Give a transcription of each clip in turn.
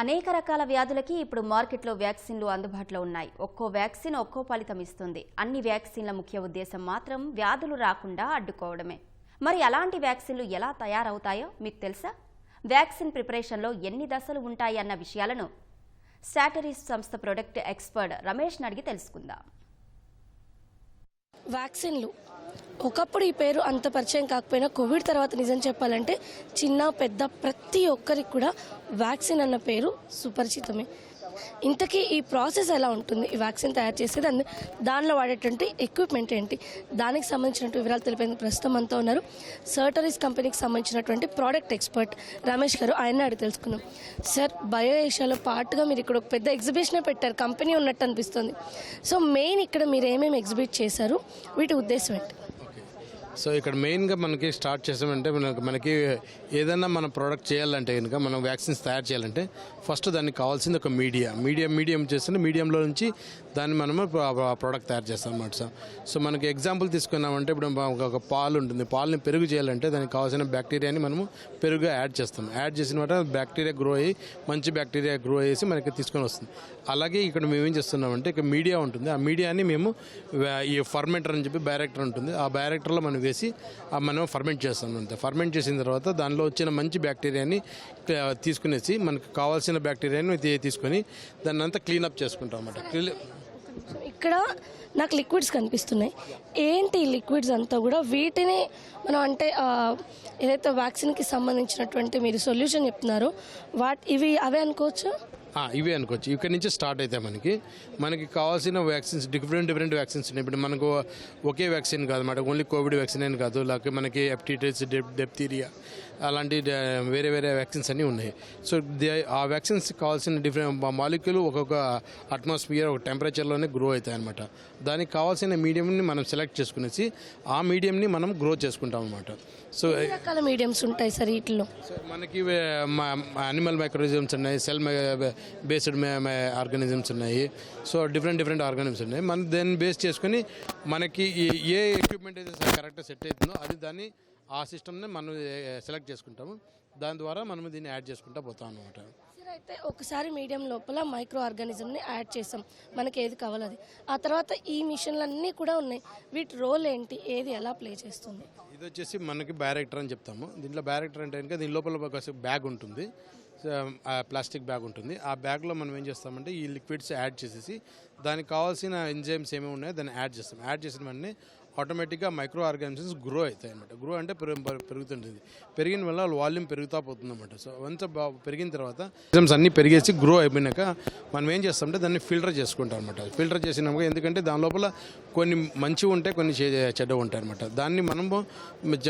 అనేక రకాల వ్యాధులకి ఇప్పుడు మార్కెట్లో వ్యాక్సిన్లు అందుబాటులో ఉన్నాయి. ఒక్కో వ్యాక్సిన్ ఒక్కో ఫలితం ఇస్తుంది. అన్ని వ్యాక్సిన్ల ముఖ్య ఉద్దేశం మాత్రం వ్యాధులు రాకుండా అడ్డుకోవడమే. మరి అలాంటి వ్యాక్సిన్లు ఎలా తయారవుతాయో మీకు తెలుసా? వ్యాక్సిన్ ప్రిపరేషన్లో ఎన్ని దశలు ఉంటాయి అన్న విషయాలను స్టాటరీస్ సంస్థ ప్రొడక్ట్ ఎక్స్పర్ట్ రమేష్ అడిగి తెలుసుకుందాం. వ్యాక్సిన్లు. ఒకప్పుడు ఈ పేరు అంత పరిచయం కాకపోయినా కోవిడ్ తర్వాత నిజం చెప్పాలంటే చిన్న పెద్ద ప్రతి ఒక్కరికి కూడా వ్యాక్సిన్ అన్న పేరు సుపరిచితమే. ఇంతకీ ఈ ప్రాసెస్ ఎలా ఉంటుంది? ఈ వ్యాక్సిన్ తయారు చేసేది దాన్ని దానిలో వాడేటువంటి ఎక్విప్మెంట్ ఏంటి? దానికి సంబంధించినటువంటి వివరాలు తెలిపేందుకు ప్రస్తుతం అంతా ఉన్నారు. సర్టరీస్ కంపెనీకి సంబంధించినటువంటి ప్రోడక్ట్ ఎక్స్పర్ట్ రమేష్ గారు. ఆయన అడిగి తెలుసుకున్నాం సార్ బయో ఏషియాలో పాటుగా మీరు ఇక్కడ ఒక పెద్ద ఎగ్జిబిషనే పెట్టారు. కంపెనీ ఉన్నట్టు అనిపిస్తుంది. సో మెయిన్ ఇక్కడ మీరు ఏమేమి ఎగ్జిబిట్ చేశారు? వీటి ఉద్దేశం ఏంటి? సో ఇక్కడ మెయిన్గా మనకి స్టార్ట్ చేసామంటే మనకి మనకి ఏదైనా మన ప్రోడక్ట్ చేయాలంటే కనుక మనం వ్యాక్సిన్స్ తయారు చేయాలంటే ఫస్ట్ దానికి కావాల్సింది ఒక మీడియా మీడియం మీడియం చేస్తే మీడియంలో నుంచి దాన్ని మనము ప్రోడక్ట్ తయారు చేస్తాం అనమాట సార్. సో మనకి ఎగ్జాంపుల్ తీసుకున్నామంటే ఇప్పుడు ఒక- పాలు ఉంటుంది. పాలని పెరుగు చేయాలంటే దానికి కావాల్సిన బ్యాక్టీరియాని మనము పెరుగు యాడ్ చేస్తాం. యాడ్ చేసిన వాటి బ్యాక్టీరియా గ్రో అయ్యి మంచి బ్యాక్టీరియా గ్రో చేసి మనకి తీసుకొని వస్తుంది. అలాగే ఇక్కడ మేము ఏం చేస్తున్నామంటే ఇక్కడ మీడియా ఉంటుంది. ఆ మీడియాని మేము ఈ ఫర్మెంటర్ అని చెప్పి బ్యారెక్టర్ ఉంటుంది. ఆ బ్యారెక్టర్లో మనం వేసి మనం ఫర్మెంట్ చేస్తాం అంతే. ఫర్మెంట్ చేసిన తర్వాత దానిలో వచ్చిన మంచి బ్యాక్టీరియాని తీసుకునేసి మనకు కావాల్సిన బ్యాక్టీరియాని తీసుకొని దాన్ని అంతా క్లీనప్ చేసుకుంటాం అన్నమాట. సో ఇక్కడ నాకు లిక్విడ్స్ కనిపిస్తున్నాయి. ఏంటి ఈ లిక్విడ్స్ అంతా కూడా? వీటిని మనం అంటే ఏదైతే వ్యాక్సిన్కి సంబంధించినటువంటి మీరు సొల్యూషన్ చెప్తున్నారో వాట్ ఇవి అవే అనుకోవచ్చు? ఇవే అనుకోవచ్చు. ఇక్కడ నుంచి స్టార్ట్ అయితే మనకి. మనకి కావాల్సిన వ్యాక్సిన్స్ డిఫరెంట్ డిఫరెంట్ వ్యాక్సిన్స్ ఉన్నాయి. ఇప్పుడు మనకు ఒకే వ్యాక్సిన్ కాదు మాట. ఓన్లీ కోవిడ్ వ్యాక్సిన్ అని కాదు. లేకపోతే మనకి హెప్టిటిస్ డెప్తీరియా అలాంటి వేరే వేరే వ్యాక్సిన్స్ అన్నీ ఉన్నాయి. సో దే- ఆ వ్యాక్సిన్స్ కావాల్సిన డిఫరెంట్ మాలిక్యూల్ ఒక్కొక్క అట్మాస్ఫియర్ ఒక టెంపరేచర్లోనే గ్రో అవుతాయి అనమాట దానికి కావాల్సిన మీడియంని మనం సెలెక్ట్ చేసుకునేసి ఆ మీడియంని మనం గ్రో చేసుకుంటాం అనమాట సో రకాల మీడియంస్ ఉంటాయి సార్ వీటిలో? మనకి అనిమల్ మైక్రోజమ్స్ ఉన్నాయి సెల్ బేస్డ్ ఆర్గానిజమ్స్ ఉన్నాయి. సో డిఫరెంట్ డిఫరెంట్ ఆర్గానిజమ్స్ ఉన్నాయి. మనం దాన్ని బేస్ చేసుకొని మనకి ఏ ఎక్విప్మెంట్ అయితే కరెక్ట్గా సెట్ అవుతుందో అది దాన్ని ఆ సిస్టమ్ని మనం సెలెక్ట్ చేసుకుంటాము. దాని ద్వారా మనం దీన్ని యాడ్ చేసుకుంటా పోతాం అనమాట అయితే ఒకసారి మీడియం లోపల మైక్రో ఆర్గానిజంని యాడ్ చేసాం. మనకి ఏది కావాలో అది. ఆ తర్వాత ఈ మిషన్లన్నీ కూడా ఉన్నాయి. వీటి రోల్ ఏంటి? ఏది ఎలా ప్లే చేస్తుంది? ఇది వచ్చేసి మనకి బ్యారెక్టర్ అని చెప్తాము. దీంట్లో బ్యారెక్టర్ అంటే కనుక దీని లోపల ఒక బ్యాగ్ ఉంటుంది. Um, ప్లాస్టిక్ బ్యాగ్ ఉంటుంది. ఆ బ్యాగ్లో మనం ఏం చేస్తామంటే ఈ లిక్విడ్స్ యాడ్ చేసేసి దానికి కావాల్సిన ఎంజైమ్స్ ఏమేమి ఉన్నాయో దాన్ని యాడ్ చేస్తాం. యాడ్ చేసిన వెంటనే ఆటోమేటిక్గా మైక్రో ఆర్గానిజమ్స్ గ్రో అవుతాయి అనమాట గ్రో అంటే పెరుగు- పెరుగుతుంటుంది. పెరిగిన వల్ల వాల్యూమ్ పెరుగుతూ పోతుంది అనమాట సో వంత పెరిగిన తర్వాత ఆర్గానిజమ్స్ అన్నీ పెరిగేసి గ్రో అయిపోయినాక మనం ఏం చేస్తామంటే దాన్ని ఫిల్టర్ చేసుకుంటాం అనమాట ఫిల్టర్ చేసినాక ఎందుకంటే దాని లోపల కొన్ని మంచివి ఉంటాయి కొన్ని చెడ్డ ఉంటాయి అనమాట దాన్ని మనము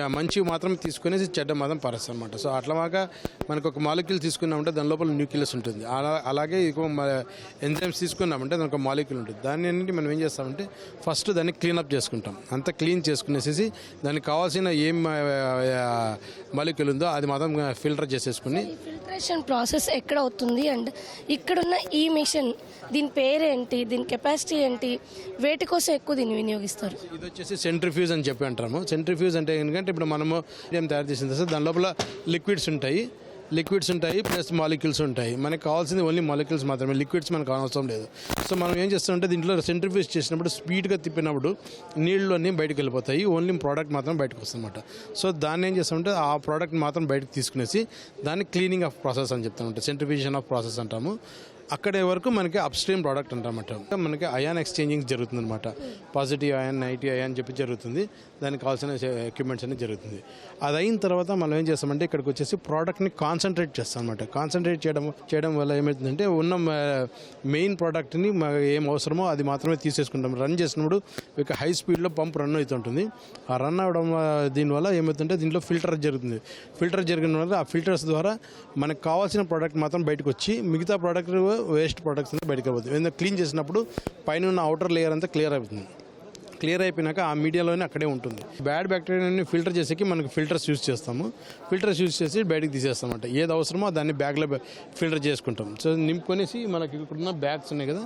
మంచివి మాత్రం తీసుకునేసి చెడ్డ మాత్రం పరస్తాం అనమాట సో అట్లాగా మనకు ఒక మాలిక్యూల్ తీసుకున్నామంటే దాని లోపల న్యూక్లియస్ ఉంటుంది. అలా అలాగే ఎంజైమ్స్ తీసుకున్నామంటే దానికి ఒక మాలిక్యూల్ ఉంటుంది. దాన్ని మనం ఏం చేస్తామంటే ఫస్ట్ దాన్ని క్లీనప్ చేసుకుంటాం. అంతా క్లీన్ చేసుకునేసేసి దానికి కావాల్సిన ఏం మాలిక్యూల్ ఉందో అది మాత్రం ఫిల్టర్ చేసేసుకుని ఫిల్టరేషన్ ప్రాసెస్ ఎక్కడ అవుతుంది అండ్ ఇక్కడున్న ఈ మిషన్ దీని పేరేంటి దీని కెపాసిటీ ఏంటి వేటి కోసం ఎక్కువ దీన్ని వినియోగిస్తారు? ఇది వచ్చేసి సెంట్రిఫ్యూజ్ అని చెప్పి అంటాము. సెంట్రిఫ్యూజ్ అంటే ఏంటంటే ఇప్పుడు మనము ఏం తయారు చేసిన దాని లోపల లిక్విడ్స్ ఉంటాయి. లిక్విడ్స్ ఉంటాయి ప్లస్ మాలిక్యూల్స్ ఉంటాయి. మనకి కావాల్సింది ఓన్లీ మాలిక్యూల్స్ మాత్రమే. లిక్విడ్స్ మనకు అవసరం లేదు. సో మనం ఏం చేస్తామంటే దీంట్లో సెంట్రిఫ్యూజ్ చేసినప్పుడు స్పీడ్గా తిప్పినప్పుడు నీళ్ళన్నీ బయటకు వెళ్ళిపోతాయి. ఓన్లీ ప్రోడక్ట్ మాత్రం బయటకు వస్తుందన్నమాట. సో దాన్ని ఏం చేస్తామంటే ఆ ప్రోడక్ట్ మాత్రం బయటకు తీసుకునేసి దాన్ని క్లీనింగ్ ఆఫ్ ప్రాసెస్ అని చెప్తామంటే. సెంట్రిఫ్యూజన్ ఆఫ్ ప్రాసెస్ అంటాము. అక్కడే వరకు మనకి అప్స్ట్రీమ్ ప్రోడక్ట్ అంటామట. మనకి అయాన్ ఎక్స్చేంజింగ్ జరుగుతుంది అనమాట పాజిటివ్ అయాన్ నెగిటివ్ అయాన్ చెప్పి జరుగుతుంది. దానికి కావాల్సిన ఎక్విప్మెంట్స్ అనేది జరుగుతుంది. అది అయిన తర్వాత మనం ఏం చేస్తామంటే ఇక్కడికి వచ్చేసి ప్రోడక్ట్ని కాన్సన్ట్రేట్ చేస్తాం అనమాట కాన్సన్ట్రేట్ చేయడం చేయడం వల్ల ఏమవుతుందంటే ఉన్న మెయిన్ ప్రోడక్ట్ని ఏం అవసరమో అది మాత్రమే తీసేసుకుంటాం. రన్ చేసినప్పుడు ఇక హై స్పీడ్లో పంప్ రన్ అవుతుంటుంది. ఆ రన్ అవడం దీనివల్ల ఏమవుతుందంటే దీంట్లో ఫిల్టర్ జరుగుతుంది. ఫిల్టర్ జరిగిన వల్ల ఆ ఫిల్టర్స్ ద్వారా మనకు కావాల్సిన ప్రోడక్ట్ మాత్రం బయటకు వచ్చి మిగతా ప్రోడక్ట్ వేస్ట్ ప్రొడక్ట్స్ అంతా బయటకు అవుతుంది ఎందుకంటే క్లీన్ చేసినప్పుడు పైన ఉన్న అవుటర్ లేయర్ అంతా క్లియర్ అవుతుంది క్లియర్ అయిపోయినాక ఆ మీడియాలోనే అక్కడే ఉంటుంది. బ్యాడ్ బ్యాక్టీరియాని ఫిల్టర్ చేసేకి మనకి ఫిల్టర్స్ యూస్ చేస్తాము. ఫిల్టర్స్ యూస్ చేసి బయటకు తీసేస్తాం అంటే ఏది అవసరమో దాన్ని బ్యాగ్లో ఫిల్టర్ చేసుకుంటాం. సో నింపుకొనేసి మనకి ఇక్కడున్న బ్యాగ్స్ ఉన్నాయి కదా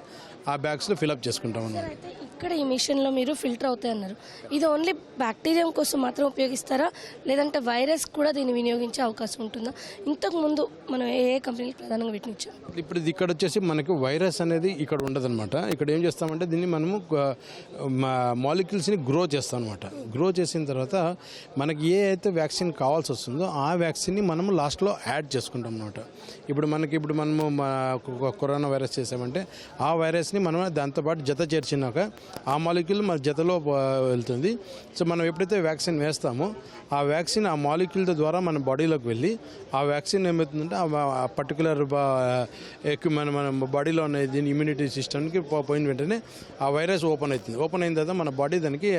ఆ బ్యాగ్స్లో ఫిల్అప్ చేసుకుంటాం అన్నమాట. ఇక్కడ ఈ మిషన్లో మీరు ఫిల్టర్ అవుతాయి అన్నారు. ఇది ఓన్లీ బ్యాక్టీరియం కోసం మాత్రం ఉపయోగిస్తారా? లేదంటే వైరస్ కూడా దీన్ని వినియోగించే అవకాశం ఉంటుందా? ఇంతకు ముందు మనం ఏ ఏ కంపెనీలు ప్రధానంగా వీటిని ఇచ్చాం? ఇప్పుడు ఇది ఇక్కడ వచ్చేసి మనకి వైరస్ అనేది ఇక్కడ ఉండదన్నమాట. ఇక్కడ ఏం చేస్తామంటే దీన్ని మనము మాలిక్యూల్స్ని గ్రో చేస్తాం అనమాట గ్రో చేసిన తర్వాత మనకి ఏ అయితే వ్యాక్సిన్ కావాల్సి వస్తుందో ఆ వ్యాక్సిన్ని మనము లాస్ట్లో యాడ్ చేసుకుంటాం అనమాట ఇప్పుడు మనకి ఇప్పుడు మనము మా కరోనా వైరస్ చేసామంటే ఆ వైరస్ని మనం దాంతోపాటు జత చేర్చినాక ఆ మాలిక్యూల్ మన జతలో వెళ్తుంది. సో మనం ఎప్పుడైతే వ్యాక్సిన్ వేస్తామో ఆ వ్యాక్సిన్ ఆ మాలిక్యూల్ ద్వారా మన బాడీలోకి వెళ్ళి ఆ వ్యాక్సిన్ ఏమవుతుందంటే ఆ పర్టికులర్ ఎక్కువ మన మన బాడీలో ఉన్న దీని ఇమ్యూనిటీ సిస్టమ్కి పోయిన వెంటనే ఆ వైరస్ ఓపెన్ అవుతుంది. ఓపెన్ అయిన తర్వాత మన బాడీ దానికి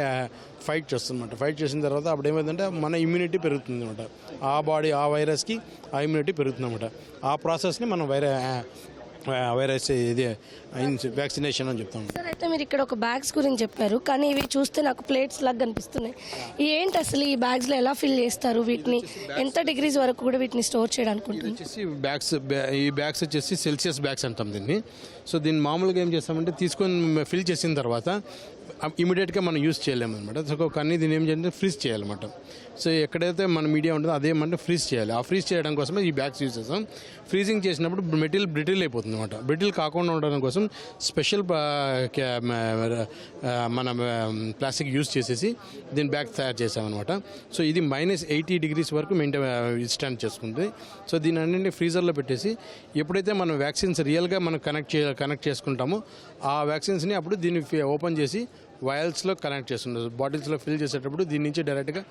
ఫైట్ చేస్తుందన్నమాట. ఫైట్ చేసిన తర్వాత అప్పుడు ఏమైందంటే మన ఇమ్యూనిటీ పెరుగుతుంది అనమాట ఆ బాడీ ఆ వైరస్కి ఆ ఇమ్యూనిటీ పెరుగుతుంది అనమాట ఆ ప్రాసెస్ని మనం వైరస్ వైరస్ ఇది వ్యాక్సినేషన్ అని చెప్తాం. సార్ అయితే మీరు ఇక్కడ ఒక బ్యాగ్స్ గురించి చెప్పారు. కానీ ఇవి చూస్తే నాకు ప్లేట్స్ లాగా కనిపిస్తున్నాయి. ఏంటి అసలు ఈ బ్యాగ్స్లో ఎలా ఫిల్ చేస్తారు వీటిని? ఎంత డిగ్రీస్ వరకు కూడా వీటిని స్టోర్ చేయడానికి వచ్చేసి బ్యాగ్స్ బ్యా- ఈ బ్యాగ్స్ వచ్చేసి సెల్సియస్ బ్యాగ్స్ అంటాం దీన్ని. సో దీన్ని మామూలుగా ఏం చేస్తామంటే తీసుకొని ఫిల్ చేసిన తర్వాత ఇమీడియట్గా మనం యూస్ చేయలేము అనమాట సో కానీ దీన్ని ఏం చేయాలంటే ఫ్రీజ్ చేయాలన్నమాట. సో ఎక్కడైతే మన మీడియా ఉంటుందో అదేమంటే ఫ్రీజ్ చేయాలి. ఆ ఫ్రీజ్ చేయడం కోసమే ఈ బ్యాగ్స్ యూస్ చేస్తాం. ఫ్రీజింగ్ చేసినప్పుడు మెటీరియల్ బ్రిటిల్ అయిపోతుంది అనమాట బ్రిటిల్ కాకుండా ఉండడం కోసం స్పెషల్ మన ప్లాస్టిక్ యూస్ చేసేసి దీని బ్యాగ్ తయారు చేసామన్నమాట సో ఇది మైనస్ ఎయిటీ డిగ్రీస్ వరకు మెయింటైన్ స్టాండ్ చేసుకుంటుంది సో దీని అన్నింటినీ ఫ్రీజర్లో పెట్టేసి ఎప్పుడైతే మనం వ్యాక్సిన్స్ రియల్గా మనం కనెక్ట్ చే కనెక్ట్ చేసుకుంటామో ఆ వ్యాక్సిన్స్ని అప్పుడు దీన్ని ఓపెన్ చేసి వయల్స్లో కనెక్ట్ చేస్తుంటారు బాటిల్స్లో ఫిల్ చేసేటప్పుడు దీని నుంచి డైరెక్ట్గా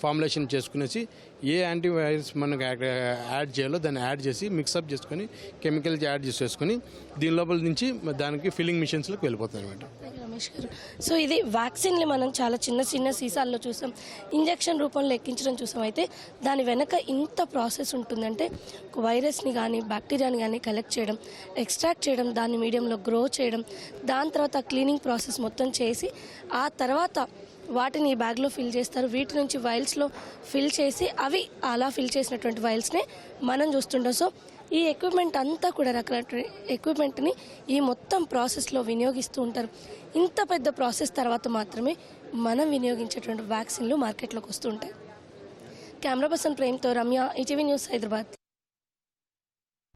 ఫార్ములేషన్ చేసుకునేసి ఏ యాంటీవైరస్ మనకు యాడ్ యాడ్ చేయాలో దాన్ని యాడ్ చేసి మిక్సప్ చేసుకొని కెమికల్స్ యాడ్ చేసేసుకొని దీని లోపల నుంచి దానికి ఫిల్లింగ్ మిషన్స్లోకి వెళ్ళిపోతుంది అనమాట రమేష్ గారు. సో ఇది వ్యాక్సిన్లు మనం చాలా చిన్న చిన్న సీసాల్లో చూసాం. ఇంజెక్షన్ రూపంలో ఎక్కించడం చూసాం. అయితే దాని వెనక ఇంత ప్రాసెస్ ఉంటుందంటే ఒక వైరస్ని కానీ బ్యాక్టీరియాని కానీ కలెక్ట్ చేయడం ఎక్స్ట్రాక్ట్ చేయడం దాన్ని మీడియంలో గ్రో చేయడం దాని తర్వాత క్లీనింగ్ ప్రాసెస్ మొత్తం చేసి ఆ తర్వాత వాటిని ఈ బ్యాగ్లో ఫిల్ చేస్తారు. వీటి నుంచి వైల్స్లో ఫిల్ చేసి అవి అలా ఫిల్ చేసినటువంటి వైల్స్నే మనం చూస్తుంటాం. సో ఈ ఎక్విప్మెంట్ అంతా కూడా రకరకాల ఎక్విప్మెంట్ని ఈ మొత్తం ప్రాసెస్లో వినియోగిస్తూ ఉంటారు. ఇంత పెద్ద ప్రాసెస్ తర్వాత మాత్రమే మనం వినియోగించేటువంటి వ్యాక్సిన్లు మార్కెట్లోకి వస్తుంటాయి కెమెరా పర్సన్ ప్రేమ్తో రమ్య ఈటీవీ న్యూస్ హైదరాబాద్.